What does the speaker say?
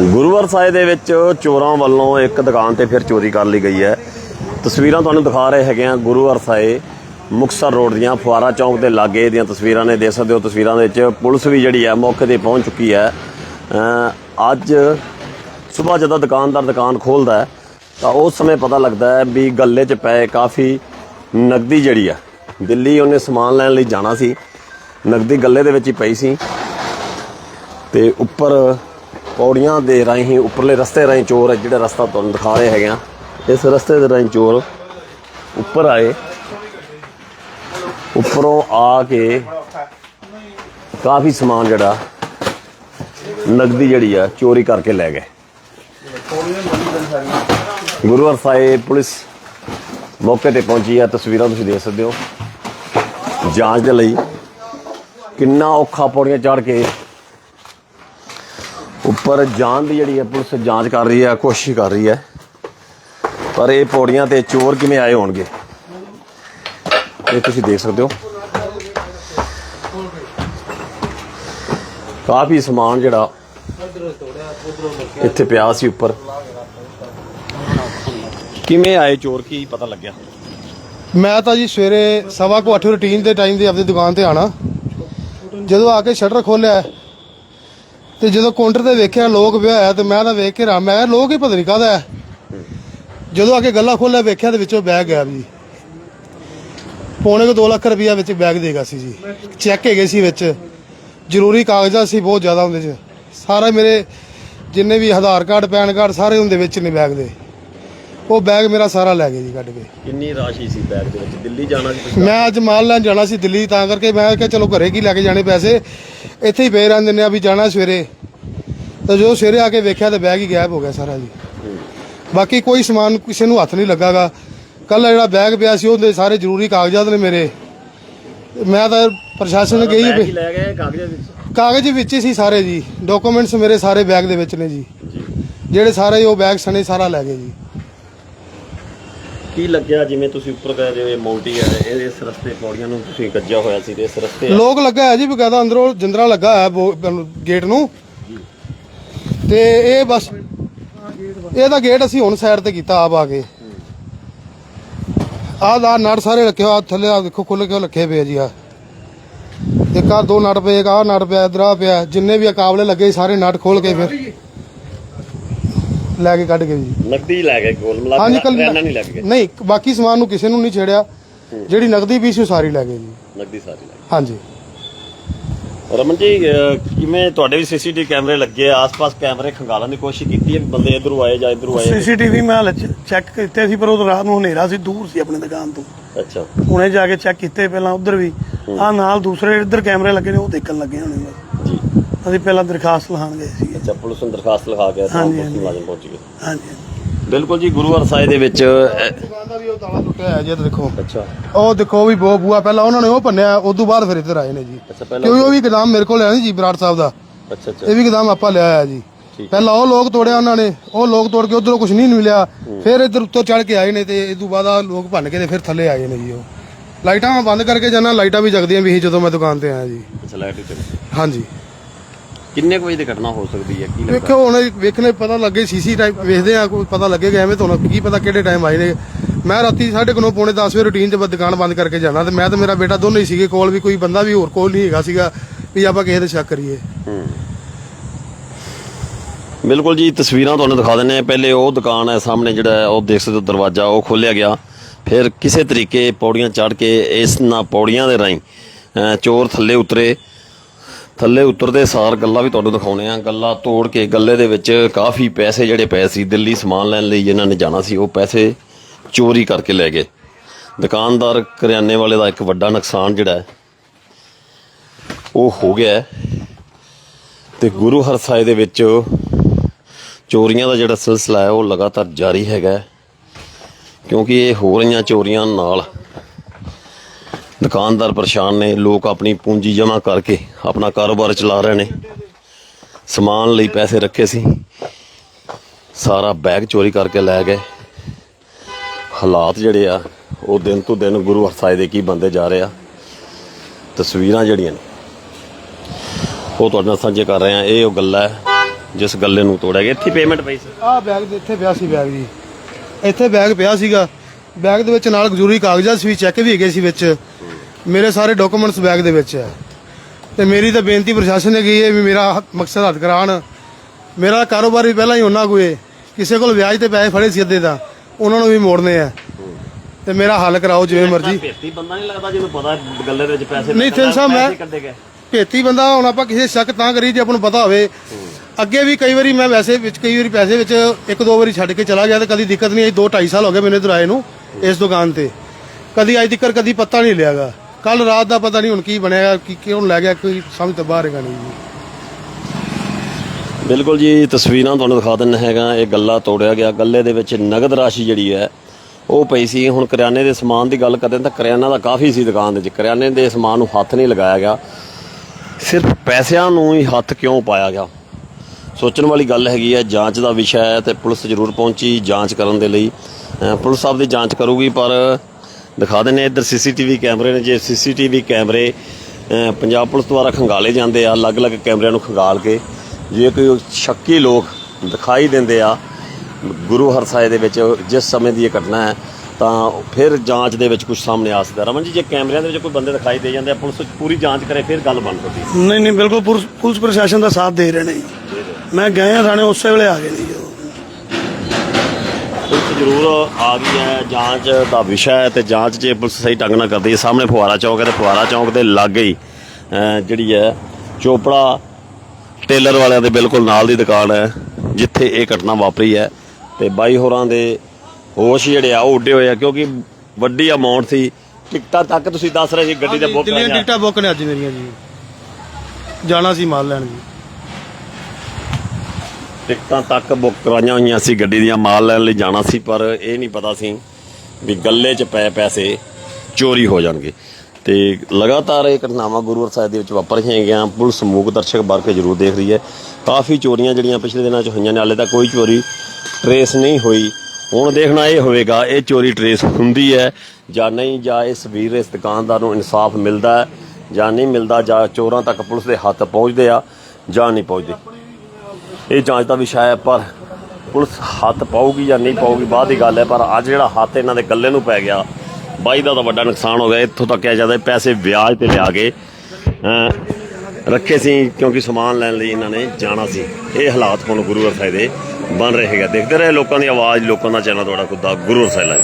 ਗੁਰੂਵਰ ਸਾਹਿਬ ਦੇ ਵਿੱਚ ਚੋਰਾਂ ਵੱਲੋਂ ਇੱਕ ਦੁਕਾਨ ਤੇ ਫਿਰ ਚੋਰੀ ਕਰ ਲਈ ਗਈ ਹੈ। ਤਸਵੀਰਾਂ ਤੁਹਾਨੂੰ ਦਿਖਾ ਰਹੇ ਹੈਗੇ ਆ ਗੁਰੂਵਰ ਸਾਹਿਬ ਮੁਕਤਸਰ ਰੋਡ ਦੀਆਂ ਫੁਆਰਾ ਚੌਂਕ ਦੇ ਲਾਗੇ ਦੀਆਂ ਤਸਵੀਰਾਂ ਨੇ। ਦੇਖ ਸਕਦੇ ਹੋ ਤਸਵੀਰਾਂ ਦੇ ਵਿੱਚ ਪੁਲਿਸ ਵੀ ਜਿਹੜੀ ਹੈ ਮੌਕੇ ਤੇ ਪਹੁੰਚ ਚੁੱਕੀ ਹੈ। ਅੱਜ ਸਵੇਰ ਜਦੋਂ ਦੁਕਾਨਦਾਰ ਦੁਕਾਨ ਖੋਲਦਾ ਹੈ, ਤਾਂ ਉਸ ਸਮੇਂ ਪਤਾ ਲੱਗਦਾ ਹੈ ਵੀ ਗੱਲੇ 'ਚ ਪਏ ਕਾਫੀ ਨਕਦੀ ਜਿਹੜੀ ਆ ਦਿੱਲੀ ਉਹਨੇ ਸਮਾਨ ਲੈਣ ਲਈ ਜਾਣਾ ਸੀ। ਨਕਦੀ ਗੱਲੇ ਦੇ ਵਿੱਚ ਹੀ ਪਈ ਸੀ। ਤੇ ਉੱਪਰ ਪੌੜੀਆਂ ਦੇ ਰਾਹੀਂ ਉੱਪਰਲੇ ਰਸਤੇ ਰਾਹੀਂ ਚੋਰ ਹੈ, ਜਿਹੜਾ ਰਸਤਾ ਤੁਹਾਨੂੰ ਦਿਖਾ ਰਹੇ ਹੈਗੇ ਆ। ਇਸ ਰਸਤੇ ਦੇ ਰਾਹੀਂ ਚੋਰ ਉੱਪਰ ਆਏ। ਉੱਪਰੋਂ ਆ ਕੇ ਕਾਫੀ ਸਮਾਨ ਜਿਹੜਾ ਨਗਦੀ ਜਿਹੜੀ ਆ, ਚੋਰੀ ਕਰਕੇ ਲੈ ਗਏ। ਗੁਰੂਵਾਰ ਸਾਹਿਬ ਪੁਲਿਸ ਮੌਕੇ ਤੇ ਪਹੁੰਚੀ ਆ। ਤਸਵੀਰਾਂ ਤੁਸੀਂ ਦੇਖ ਸਕਦੇ ਹੋ। ਜਾਂਚ ਦੇ ਲਈ ਕਿੰਨਾ ਔਖਾ ਪੌੜੀਆਂ ਚੜ ਕੇ ਉੱਪਰ ਜਾਣ ਦੀ ਜਿਹੜੀ ਹੈ ਪੁਲਿਸ ਜਾਂਚ ਕਰ ਰਹੀ ਹੈ, ਕੋਸ਼ਿਸ਼ ਕਰ ਰਹੀ ਹੈ। ਪਰ ਇਹ ਪੌੜੀਆਂ ਤੇ ਚੋਰ ਕਿਵੇਂ ਆਏ ਹੋਣਗੇ? ਇਹ ਤੁਸੀਂ ਦੇਖ ਸਕਦੇ ਹੋ। ਕਾਫੀ ਸਮਾਨ ਜਿਹੜਾ ਇੱਥੇ ਪਿਆ ਸੀ ਉੱਪਰ। ਕਿਵੇਂ ਆਏ ਚੋਰ? ਕੀ ਪਤਾ ਲੱਗਿਆ? ਮੈਂ ਤਾਂ ਜੀ ਸਵੇਰੇ ਸਵਾ ਕੋ 8 ਰੁਟੀਨ ਦੇ ਟਾਈਮ ਤੇ ਆਪਣੀ ਦੁਕਾਨ ਤੇ ਆਣਾ ਜਦੋਂ ਆ ਕੇ ਸ਼ਟਰ ਖੋਲਿਆ ਤੇ ਜਦੋਂ ਕਾਊਂਟਰ ਤੇ ਵੇਖਿਆ ਲੋਕ ਵਿਆਹ ਹੋਇਆ ਤੇ ਮੈਂ ਤਾਂ ਵੇਖ ਕੇ ਰਾ ਮੈਂ ਲੋਕ ਹੀ ਪਤਾ ਨਹੀਂ ਕਾਹਦਾ ਹੈ? ਜਦੋਂ ਆ ਕੇ ਗੱਲਾ ਖੋਲਿਆ ਵੇਖਿਆ ਤੇ ਵਿੱਚੋਂ ਬੈਗ ਗਿਆ ਜੀ। ਪੌਣੇ ਕੋ 2 ਲੱਖ ਰੁਪਈਆ ਵਿੱਚ ਬੈਗ ਦੇਗਾ ਸੀ ਜੀ। ਚੈੱਕ ਹੈਗੇ ਸੀ ਵਿੱਚ। ਜ਼ਰੂਰੀ ਕਾਗਜ਼ਾਂ ਸੀ, ਬਹੁਤ ਜ਼ਿਆਦਾ ਉਹਦੇ ਚ। ਸਾਰਾ ਮੇਰੇ ਜਿੰਨੇ ਵੀ ਆਧਾਰ ਕਾਰਡ, ਪੈਨ ਕਾਰਡ, ਸਾਰੇ ਹੁੰਦੇ ਵਿੱਚ ਨੇ ਬੈਗ ਦੇ। ਉਹ ਬੈਗ ਮੇਰਾ ਸਾਰਾ ਲੈ ਗਏ ਜੀ ਕੱਢ ਕੇ। ਕਿੰਨੀ ਰਾਸ਼ੀ ਸੀ ਬੈਗ ਦੇ ਵਿੱਚ? ਦਿੱਲੀ ਜਾਣਾ ਸੀ ਤੁਸੀਂ? ਮੈਂ ਅੱਜ ਮਾਲ ਲੈਣ ਜਾਣਾ ਸੀ ਦਿੱਲੀ ਤਾਂ ਕਰਕੇ ਮੈਂ ਕਿਹਾ ਚਲੋ ਘਰੇ ਕੀ ਲੈ ਕੇ ਜਾਣੇ ਪੈਸੇ? ਇੱਥੇ ਹੀ ਪਏ ਰਹਿੰਦੇ ਨੇ ਆ ਵੀ ਜਾਣਾ ਸਵੇਰੇ। ਤਾਂ ਜਦੋਂ ਸਵੇਰੇ ਆ ਕੇ ਵੇਖਿਆ ਤਾਂ ਬੈਗ ਹੀ ਗਾਇਬ ਹੋ ਗਿਆ ਸਾਰਾ ਜੀ। ਬਾਕੀ ਕੋਈ ਸਮਾਨ ਕਿਸੇ ਨੂੰ ਹੱਥ ਨਹੀਂ ਲੱਗਾਗਾ। ਕੱਲ ਜਿਹੜਾ ਬੈਗ ਪਿਆ ਸੀ ਉਹਦੇ ਸਾਰੇ ਜ਼ਰੂਰੀ ਕਾਗਜ਼ਾਤ ਨੇ ਮੇਰੇ। ਮੈਂ ਤਾਂ ਪ੍ਰਸ਼ਾਸਨ ਨੇ ਬੈਗ ਹੀ ਗਈ ਲੈ ਗਏ ਕਾਗਜ਼ਾਂ ਵਿੱਚ? ਕਾਗਜ਼ ਵਿੱਚ ਹੀ ਸੀ ਸਾਰੇ ਜੀ। ਡਾਕੂਮੈਂਟਸ ਮੇਰੇ ਸਾਰੇ ਬੈਗ ਦੇ ਵਿੱਚ ਨੇ ਜੀ। ਜਿਹੜੇ ਸਾਰੇ ਉਹ ਬੈਗ ਸਣੇ ਸਾਰਾ ਲੈ ਗਏ ਜੀ। ਕੀ ਲੱਗਿਆ ਜਿਵੇਂ ਤੁਸੀਂ ਉੱਪਰ ਗਏ ਜਿਵੇਂ ਮੌਂਟੀ ਹੈ ਇਹ ਇਸ ਰਸਤੇ ਪੌੜੀਆਂ ਨੂੰ ਤੁਸੀਂ ਗੱਜਿਆ ਹੋਇਆ ਸੀ ਤੇ ਇਸ ਰਸਤੇ ਲੋਕ ਲੱਗਾ ਹੈ ਜੀ ਬਕਾਇਦਾ ਅੰਦਰੋਂ ਜਿੰਦਰਾ ਲੱਗਾ ਹੈ ਬੋ- ਗੇਟ ਨੂੰ। ਤੇ ਇਹ ਬਸ ਇਹਦਾ ਗੇਟ ਅਸੀਂ ਹੁਣ ਸਾਈਡ ਤੇ ਕੀਤਾ ਆਪ ਆ ਕੇ। ਆਹ ਦਾ ਨਟ ਸਾਰੇ ਰੱਖੇ ਆ ਥੱਲੇ ਆ ਦੇਖੋ ਖੁੱਲ ਕੇ ਰੱਖੇ ਪਏ ਆ ਜੀ ਆ ਇੱਕ ਆ ਦੋ ਨਟ ਪਏ ਆ ਨਟ ਪਿਆ ਇਧਰ ਆ ਪਿਆ ਜਿੰਨੇ ਵੀ ਆ ਕਾਬਲੇ ਲੱਗੇ ਸੀ, ਸਾਰੇ ਨਟ ਖੋਲ ਕੇ ਫਿਰ। ਲੈ ਕੇ ਕੱਢ ਕੇ ਜੀ। ਨਕਦੀ ਲੈ ਗਏ ਕੋਲ ਮਿਲਾ ਹਾਂਜੀ ਕੱਲ ਰਹਿਣਾ ਨਹੀਂ ਲੱਗ ਗਏ। ਨਹੀਂ ਬਾਕੀ ਸਮਾਨ ਨੂੰ ਕਿਸੇ ਨੂੰ ਨਹੀਂ ਛੇੜਿਆ। ਜਿਹੜੀ ਨਕਦੀ ਵੀ ਸੀ ਉਹ ਸਾਰੀ ਲੈ ਗਏ ਜੀ। ਨਕਦੀ ਸਾਰੀ ਲੈ ਹਾਂਜੀ। ਗਏ ਰਮਨ ਜੀ ਅਹ, ਕਿਵੇਂ ਤੁਹਾਡੇ ਵੀ ਸੀਸੀਟੀਵੀ ਕੈਮਰੇ ਲੱਗੇ ਆ? ਆਸ-ਪਾਸ ਕੈਮਰੇ ਖੰਗਾਲਣ ਦੀ ਕੋਸ਼ਿਸ਼ ਕੀਤੀ ਹੈ ਬੰਦੇ ਇਧਰੋਂ ਆਏ ਜਾਂ ਇਧਰੋਂ ਆਏ? ਸੀਸੀਟੀਵੀ ਮੈਂ ਹਾਲੇ ਚੈੱਕ ਕੀਤੇ ਸੀ ਪਰ ਉਹ ਰਾਤ ਨੂੰ ਹਨੇਰਾ ਸੀ ਦੂਰ ਸੀ ਆਪਣੀ ਦੁਕਾਨ ਤੋਂ। ਅੱਛਾ। ਹੁਣੇ ਜਾ ਕੇ ਚੈੱਕ ਕੀਤੇ ਪਹਿਲਾਂ ਉਧਰ ਵੀ। ਆ ਨਾਲ ਦੂਸਰੇ ਇੱਧਰ ਕੈਮਰੇ ਲੱਗੇ ਨੇ ਉਹ ਦੇਖਣ ਲੱਗੇ ਹੋਣੇ। ਬਸ। ਅਸੀਂ ਪਹਿਲਾਂ ਦਰਖਾਸਤ ਲਿਖਾਣ ਗਏ ਸੀ ਅੱਛਾ ਪੁਲਿਸ ਨੂੰ ਦਰਖਾਸਤ ਲਿਖਾ ਕੇ ਤਾਂ ਹਾਂਜੀ, ਪੁਲਿਸ ਹਾਂਜੀ। ਮੁਲਾਜ਼ਮ ਪਹੁੰਚ ਗਏ। ਹਾਂਜੀ ਬਿਲਕੁਲ ਜੀ ਗੁਰੂ ਅਰਸਾਏ ਦੇ ਵਿੱਚ ਅਹ, ਦੁਕਾਨ ਦਾ ਵੀ ਉਹ ਤਾਲਾ ਟੁੱਟਿਆ ਹੈ ਜੀ ਇਹ ਦੇਖੋ। ਅੱਛਾ। ਉਹ ਦੇਖੋ ਉਹ ਵੀ ਬਹੁਤ ਬੂਆ ਪਹਿਲਾਂ ਉਹਨਾਂ ਨੇ ਉਹ ਭੰਨਿਆ ਉਸ ਤੋਂ ਬਾਅਦ ਫਿਰ ਇੱਧਰ ਆਏ ਨੇ ਜੀ। ਅੱਛਾ ਪਹਿਲਾਂ ਕਿਉਂਕਿ ਉਹ ਵੀ ਗਦਾਮ ਮੇਰੇ ਕੋਲ ਆਇਆ ਜੀ ਬਰਾੜ ਸਾਹਿਬ ਦਾ। ਅੱਛਾ ਅੱਛਾ। ਇਹ ਵੀ ਗਦਾਮ ਆਪਾਂ ਲਿਆ ਆ ਜੀ। ਠੀਕ। ਪਹਿਲਾਂ ਉਹ ਲੋਕ ਤੋੜਿਆ ਉਹਨਾਂ ਨੇ ਉਹ ਲੋਕ ਤੋੜ ਕੇ ਉਧਰੋਂ ਕੁਝ ਨਹੀਂ ਮਿਲਿਆ। ਫਿਰ ਇੱਧਰ ਉੱਤੋਂ ਚੜ ਕੇ ਆਏ ਨੇ ਤੇ ਇਸ ਤੋਂ ਬਾਅਦ ਆ ਲੋਕ ਭੰਨ ਕੇ ਤੇ ਫਿਰ ਥੱਲੇ ਆਏ ਨੇ ਜੀ ਉਹ। ਲਾਈਟਾਂ ਮੈਂ ਬੰਦ ਕਰਕੇ ਜਾਣਾ ਲਾਈਟਾਂ ਵੀ ਜਗਦੀਆਂ ਵੀ ਸੀ ਜਦੋਂ ਮੈਂ ਦੁਕਾਨ ਤੇ ਆਇਆ ਜੀ। ਅੱਛਾ ਲਾਈਟ ਤੇ ਹਾਂਜੀ। ਕਿੰਨੇ ਕੁ ਵਜੇ ਦੀ ਘਟਨਾ ਹੋ ਸਕਦੀ ਹੈ? ਕੀ ਲੱਗਦਾ? ਵੇਖੋ ਹੁਣ ਵੇਖਣੇ ਪਤਾ ਲੱਗੇ ਸੀਸੀ ਟਾਈਪ ਵੇਖਦੇ ਆ ਕੋਈ ਪਤਾ ਲੱਗੇਗਾ ਐਵੇਂ ਤੁਹਾਨੂੰ ਕੀ ਪਤਾ ਕਿਹੜੇ ਟਾਈਮ ਆਏ ਨੇ। ਮੈਂ ਰਾਤੀ 9:30 ਪੌਣੇ 10 ਵਜੇ ਰੂਟੀਨ 'ਚ ਬ- ਦੁਕਾਨ ਬੰਦ ਕਰਕੇ ਜਾਣਾ ਤੇ ਮੈਂ ਤੇ ਮੇਰਾ ਬੇਟਾ ਦੋਨੇ ਹੀ ਸੀਗੇ ਕੋਲ ਵੀ ਕੋਈ ਬੰਦਾ ਵੀ ਹੋਰ ਕੋਲ ਨਹੀਂ ਹੈਗਾ ਸੀਗਾ ਵੀ ਆਪਾਂ ਕਿਸੇ ਦੇ ਸ਼ੱਕ ਕਰੀਏ। ਬਿਲਕੁਲ ਜੀ ਤਸਵੀਰਾਂ ਤੁਹਾਨੂੰ ਦਿਖਾ ਦਿੰਨੇ ਆ ਪਹਿਲੇ ਉਹ ਦੁਕਾਨ ਹੈ ਸਾਹਮਣੇ ਜਿਹੜਾ ਹੈ ਉਹ ਦੇਖ ਸਕਦੇ ਹੋ ਦਰਵਾਜ਼ਾ ਉਹ ਖੋਲਿਆ ਗਿਆ। ਫਿਰ ਕਿਸੇ ਤਰੀਕੇ ਪੌੜੀਆਂ ਚੜ ਕੇ ਇਸ ਨਾ ਪੌੜੀਆਂ ਦੇ ਰਾਹੀਂ ਚੋਰ ਥੱਲੇ ਉਤਰੇ। ਥੱਲੇ ਉਤਰਦੇ ਸਾਰ ਗੱਲਾਂ ਵੀ ਤੁਹਾਨੂੰ ਦਿਖਾਉਣੇ ਆ। ਗੱਲਾਂ ਤੋੜ ਕੇ ਗੱਲੇ ਦੇ ਵਿੱਚ ਕਾਫੀ ਪੈਸੇ ਜਿਹੜੇ ਪਏ ਸੀ, ਦਿੱਲੀ ਸਮਾਨ ਲੈਣ ਲਈ ਜਿਨ੍ਹਾਂ ਨੇ ਜਾਣਾ ਸੀ, ਉਹ ਪੈਸੇ ਚੋਰੀ ਕਰਕੇ ਲੈ ਗਏ। ਦੁਕਾਨਦਾਰ ਕਰਿਆਨੇ ਵਾਲੇ ਦਾ ਇੱਕ ਵੱਡਾ ਨੁਕਸਾਨ ਜਿਹੜਾ ਹੈ, ਉਹ ਹੋ ਗਿਆ ਹੈ। ਤੇ ਗੁਰੂ ਹਰਸਾਏ ਦੇ ਵਿੱਚ ਚੋਰੀਆਂ ਦਾ ਜਿਹੜਾ ਸਿਲਸਿਲਾ ਹੈ, ਉਹ ਲਗਾਤਾਰ ਜਾਰੀ ਹੈਗਾ ਕਿਉਂਕਿ ਇਹ ਹੋ ਰਹੀਆਂ ਚੋਰੀਆਂ ਨਾਲ ਦੁਕਾਨਦਾਰ ਪਰੇਸ਼ਾਨ ਨੇ, ਲੋਕ ਆਪਣੀ ਪੂੰਜੀ ਜਮ੍ਹਾਂ ਕਰਕੇ ਆਪਣਾ ਕਾਰੋਬਾਰ ਚਲਾ ਰਹੇ ਨੇ। ਸਮਾਨ ਲਈ ਪੈਸੇ ਰੱਖੇ ਸੀ। ਸਾਰਾ ਬੈਗ ਚੋਰੀ ਕਰਕੇ ਲੈ ਗਏ। ਹਾਲਾਤ ਜਿਹੜੇ ਆ, ਉਹ ਦਿਨ ਤੋਂ ਦਿਨ ਗੁਰੂ ਹਰਸਾਏ ਦੇ ਕੀ ਬੰਦੇ ਜਾ ਰਹੇ ਆ। ਤਸਵੀਰਾਂ ਜਿਹੜੀਆਂ ਨੇ, ਉਹ ਤੁਹਾਡੇ ਨਾਲ ਸਾਂਝੇ ਕਰ ਰਹੇ ਆ। ਇਹ ਉਹ ਗੱਲਾਂ ਹੈ, ਜਿਸ ਗੱਲੇ ਨੂੰ ਤੋੜਿਆ ਗਿਆ। ਇੱਥੇ ਪੇਮੈਂਟ ਪਈ ਸੀ। ਆਹ ਬੈਗ ਦੇ, ਇੱਥੇ ਪਿਆ ਸੀ ਬੈਗ ਜੀ। ਇੱਥੇ ਬੈਗ ਪਿਆ ਸੀਗਾ। ਬੈਗ ਦੇ ਵਿੱਚ ਨਾਲ ਜ਼ਰੂਰੀ ਕਾਗਜ਼ਾਤ ਸੀ ਚੈੱਕ ਵੀ ਹੈਗੇ ਸੀ ਵਿੱਚ। ਮੇਰੇ ਸਾਰੇ ਡਾਕੂਮੈਂਟਸ ਬੈਗ ਦੇ ਵਿੱਚ ਹੈ। ਤੇ ਮੇਰੀ ਤਾਂ ਬੇਨਤੀ ਪ੍ਰਸ਼ਾਸਨ ਨੇ ਕੀ ਹੈ ਵੀ ਮੇਰਾ ਮਕਸਦ ਹੱਥ ਕਰਾਉਣ। ਮੇਰਾ ਕਾਰੋਬਾਰ ਵੀ ਪਹਿਲਾਂ ਹੀ ਉਹਨਾਂ ਕੋਏ ਕਿਸੇ ਕੋਲ ਵਿਆਜ ਤੇ ਪੈਸੇ ਫੜੇ ਸੀ ਅੱਧੇ ਦਾ ਉਹਨਾਂ ਨੂੰ ਵੀ ਮੋੜਨੇ ਆ। ਤੇ ਮੇਰਾ ਹੱਲ ਕਰਾਓ ਜਿਵੇਂ ਮਰਜ਼ੀ। ਭੇਤੀ ਬੰਦਾ ਨਹੀਂ ਲੱਗਦਾ ਜਿਹਨੂੰ ਪਤਾ ਗੱਲੇ ਦੇ ਵਿੱਚ ਪੈਸੇ ਨਹੀਂ, ਥਿੰਦ ਸਾਹਿਬ, ਮੈਂ- ਭੇਤੀ ਬੰਦਾ ਹੁਣ ਆਪਾਂ ਕਿਸੇ ਸ਼ੱਕ ਤਾਂ ਕਰੀ ਜੇ ਆਪਾਂ ਨੂੰ ਪਤਾ ਹੋਵੇ। ਅੱਗੇ ਵੀ ਕਈ ਵਾਰੀ ਮੈਂ ਵੈਸੇ ਵਿੱਚ ਕਈ ਵਾਰੀ ਪੈਸੇ ਵਿੱਚ ਇੱਕ ਦੋ ਵਾਰੀ ਛੱਡ ਕੇ ਚਲਾ ਗਿਆ ਤੇ ਕਦੀ ਦਿੱਕਤ ਨਹੀਂ ਆਈ। 2 2.5 ਸਾਲ ਹੋ ਗਏ ਮੈਨੂੰ ਇੱਧਰ ਆਏ ਨੂੰ ਇਸ ਦੁਕਾਨ ਤੇ। ਕਦੀ ਅੱਜ ਤੱਕ ਕਦੀ ਪਤਾ ਨਹੀਂ ਲਿਆਗਾ। ਕੱਲ ਰਾਤ ਦਾ ਪਤਾ ਨਹੀਂ ਹੁਣ ਕੀ ਬਣਿਆ, ਕੀ ਕਿਉਂ ਲੈ ਗਿਆ, ਕੋਈ ਸਮਝ ਤਾਂ ਬਾਹਰ ਹੈਗਾ ਨਹੀਂ ਜੀ। ਬਿਲਕੁਲ ਜੀ, ਤਸਵੀਰਾਂ ਤੁਹਾਨੂੰ ਦਿਖਾ ਦਿੰਨਾ ਹੈਗਾ, ਇਹ ਗੱਲਾ ਤੋੜਿਆ ਗਿਆ। ਗੱਲੇ ਦੇ ਵਿੱਚ ਨਗਦ ਰਾਸ਼ੀ ਜਿਹੜੀ ਹੈ, ਉਹ ਪਈ ਸੀ। ਹੁਣ ਕਰਿਆਨੇ ਦੇ ਸਮਾਨ ਦੀ ਗੱਲ ਕਰਦੇ ਹਾਂ ਤਾਂ ਕਰਿਆਨਾ ਦਾ ਕਾਫੀ ਸੀ ਦੁਕਾਨ ਦੇ ਵਿੱਚ। ਕਰਿਆਨੇ ਦੇ ਸਮਾਨ ਨੂੰ ਹੱਥ ਨਹੀਂ ਲਗਾਇਆ ਗਿਆ। ਸਿਰਫ ਪੈਸਿਆਂ ਨੂੰ ਹੀ ਹੱਥ ਕਿਉਂ ਪਾਇਆ ਗਿਆ? ਸੋਚਣ ਵਾਲੀ ਗੱਲ ਹੈਗੀ ਹੈ, ਜਾਂਚ ਦਾ ਵਿਸ਼ਾ ਹੈ ਤੇ ਪੁਲਿਸ ਜ਼ਰੂਰ ਪਹੁੰਚੀ ਜਾਂਚ ਕਰਨ ਦੇ ਲਈ। ਪੁਲਿਸ ਸਾਹਿਬ ਦੀ ਜਾਂਚ ਕਰੂਗੀ, ਪਰ ਦਿਖਾ ਦਿੰਨੇ ਇੱਧਰ ਸੀਸੀਟੀਵੀ ਕੈਮਰੇ ਨੇ ਜੇ ਸੀਸੀਟੀਵੀ ਕੈਮਰੇ ਪੰਜਾਬ ਪੁਲਿਸ ਦੁਆਰਾ ਖੰਗਾਲੇ ਜਾਂਦੇ ਆ, ਅਲੱਗ-ਅਲੱਗ ਕੈਮਰਿਆਂ ਨੂੰ ਖੰਗਾਲ ਕੇ। ਜੇ ਕੋਈ ਸ਼ੱਕੀ ਲੋਕ ਦਿਖਾਈ ਦਿੰਦੇ ਆ, ਗੁਰੂ ਹਰਸਾਏ ਦੇ ਵਿੱਚ ਜਿਸ ਸਮੇਂ ਦੀ ਇਹ ਘਟਨਾ ਹੈ, ਤਾਂ ਫਿਰ ਜਾਂਚ ਦੇ ਵਿੱਚ ਕੁਝ ਸਾਹਮਣੇ ਆ ਸਕਦਾ। ਰਮਨ ਜੀ, ਜੇ ਕੈਮਰਿਆਂ ਦੇ ਵਿੱਚ ਕੋਈ ਬੰਦੇ ਦਿਖਾਈ ਦੇ ਜਾਂਦੇ ਆ, ਪੁਲਿਸ ਪੂਰੀ ਜਾਂਚ ਕਰੇ, ਫਿਰ ਗੱਲ ਬਣ ਸਕਦੀ ਨਹੀਂ ਨਹੀਂ, ਬਿਲਕੁਲ ਪੁਲਿਸ ਪੁਲਿਸ ਪ੍ਰਸ਼ਾਸਨ ਦਾ ਸਾਥ ਦੇ ਰਹੇ ਨੇ ਜੀ। ਮੈਂ ਗਏ ਆ ਥਾਣੇ, ਉਸੇ ਵੇਲੇ ਆ ਗਏ ਨੇ ਜੀ ਜ਼ਰੂਰ ਆ ਗਈ ਹੈ। ਜਾਂਚ ਦਾ ਵਿਸ਼ਾ ਹੈ ਤੇ ਜਾਂਚ ਜੇ ਪੁਲਿਸ ਸਹੀ ਢੰਗ ਨਾਲ ਕਰਦੀ ਹੈ ਸਾਹਮਣੇ ਫੁਆਰਾ ਚੌਕ ਹੈ ਤੇ ਫੁਆਰਾ ਚੌਕ ਦੇ ਲਾਗੇ ਹੀ ਜਿਹੜੀ ਹੈ ਚੋਪੜਾ ਟੇਲਰ ਵਾਲਿਆਂ ਦੇ ਬਿਲਕੁਲ ਨਾਲ ਦੀ ਦੁਕਾਨ ਹੈ ਜਿੱਥੇ ਇਹ ਘਟਨਾ ਵਾਪਰੀ ਹੈ। ਤੇ ਬਾਈ ਹੋਰਾਂ ਦੇ ਹੋਸ਼ ਜਿਹੜੇ ਆ ਉਹ ਉੱਡੇ ਹੋਏ ਆ ਕਿਉਂਕਿ ਵੱਡੀ ਅਮਾਉਂਟ ਸੀ। ਟਿਕਟਾਂ ਤੱਕ ਤੁਸੀਂ ਦੱਸ ਰਹੇ ਸੀ ਗੱਡੀ ਦੇ ਬੁੱਕ ਕਰਾਈਆਂ ਟਿਕਟਾਂ ਬੁੱਕ ਨੇ ਅੱਜ ਮੇਰੀਆਂ ਜੀ? ਜਾਣਾ ਸੀ ਮਾਲ ਲੈਣ ਜੀ। ਟਿਕਟਾਂ ਤੱਕ ਬੁੱਕ ਕਰਾਈਆਂ ਹੋਈਆਂ ਸੀ, ਗੱਡੀ ਦੀਆਂ ਮਾਲ ਲੈਣ ਲਈ ਜਾਣਾ ਸੀ, ਪਰ ਇਹ ਨਹੀਂ ਪਤਾ ਸੀ ਵੀ ਗੱਲੇ 'ਚ ਪਏ ਪੈਸੇ ਚੋਰੀ ਹੋ ਜਾਣਗੇ। ਤੇ ਲਗਾਤਾਰ ਇਹ ਘਟਨਾਵਾਂ ਗੁਰੂ ਸਾਹਿਬ ਦੇ ਵਿੱਚ ਵਾਪਰ ਰਹੀਆਂ ਹੈਗੀਆਂ। ਪੁਲਿਸ ਮੂਕ ਦਰਸ਼ਕ ਬਣ ਕੇ ਜ਼ਰੂਰ ਦੇਖ ਰਹੀ ਹੈ। ਕਾਫੀ ਚੋਰੀਆਂ ਜਿਹੜੀਆਂ ਪਿਛਲੇ ਦਿਨਾਂ 'ਚ ਹੋਈਆਂ ਨੇ, ਹਾਲੇ ਤੱਕ ਕੋਈ ਚੋਰੀ ਟਰੇਸ ਨਹੀਂ ਹੋਈ। ਹੁਣ ਦੇਖਣਾ ਇਹ ਹੋਵੇਗਾ, ਇਹ ਚੋਰੀ ਟਰੇਸ ਹੁੰਦੀ ਹੈ ਜਾਂ ਨਹੀਂ, ਜਾਂ ਇਸ ਵੀਰ, ਇਸ ਦੁਕਾਨਦਾਰ ਨੂੰ ਇਨਸਾਫ ਮਿਲਦਾ ਹੈ ਜਾਂ ਨਹੀਂ ਮਿਲਦਾ, ਜਾਂ ਚੋਰਾਂ ਤੱਕ ਪੁਲਿਸ ਦੇ ਹੱਥ ਪਹੁੰਚਦੇ ਆ ਜਾਂ ਨਹੀਂ ਪਹੁੰਚਦੇ। ਇਹ ਜਾਂਚ ਦਾ ਵਿਸ਼ਾ ਹੈ, ਪਰ ਪੁਲਿਸ ਹੱਥ ਪਾਊਗੀ ਜਾਂ ਨਹੀਂ ਪਾਊਗੀ, ਬਾਅਦ ਦੀ ਗੱਲ ਹੈ, ਪਰ ਅੱਜ ਜਿਹੜਾ ਹੱਥ ਇਹਨਾਂ ਦੇ ਗੱਲੇ ਨੂੰ ਪੈ ਗਿਆ, ਬਾਈ ਦਾ ਤਾਂ ਵੱਡਾ ਨੁਕਸਾਨ ਹੋ ਗਿਆ, ਇੱਥੋਂ ਤੱਕ ਕਿਹਾ ਜਾਂਦਾ ਪੈਸੇ ਵਿਆਜ ਤੇ ਲਿਆ ਕੇ ਰੱਖੇ ਸੀ, ਕਿਉਂਕਿ ਸਮਾਨ ਲੈਣ ਲਈ ਇਹਨਾਂ ਨੇ ਜਾਣਾ ਸੀ। ਇਹ ਹਾਲਾਤ ਹੁਣ ਗੁਰੂ ਅਰਸਾਏ ਦੇ ਬਣ ਰਹੇ ਹੈਗੇ ਦੇਖਦੇ ਰਹੇ ਲੋਕਾਂ ਦੀ ਆਵਾਜ਼, ਲੋਕਾਂ ਦਾ ਚੈਨਲ ਤੁਹਾਡਾ ਖੁਦ ਦਾ ਗੁਰੂ ਅਰਸਾਏ ਲਾਈਵ।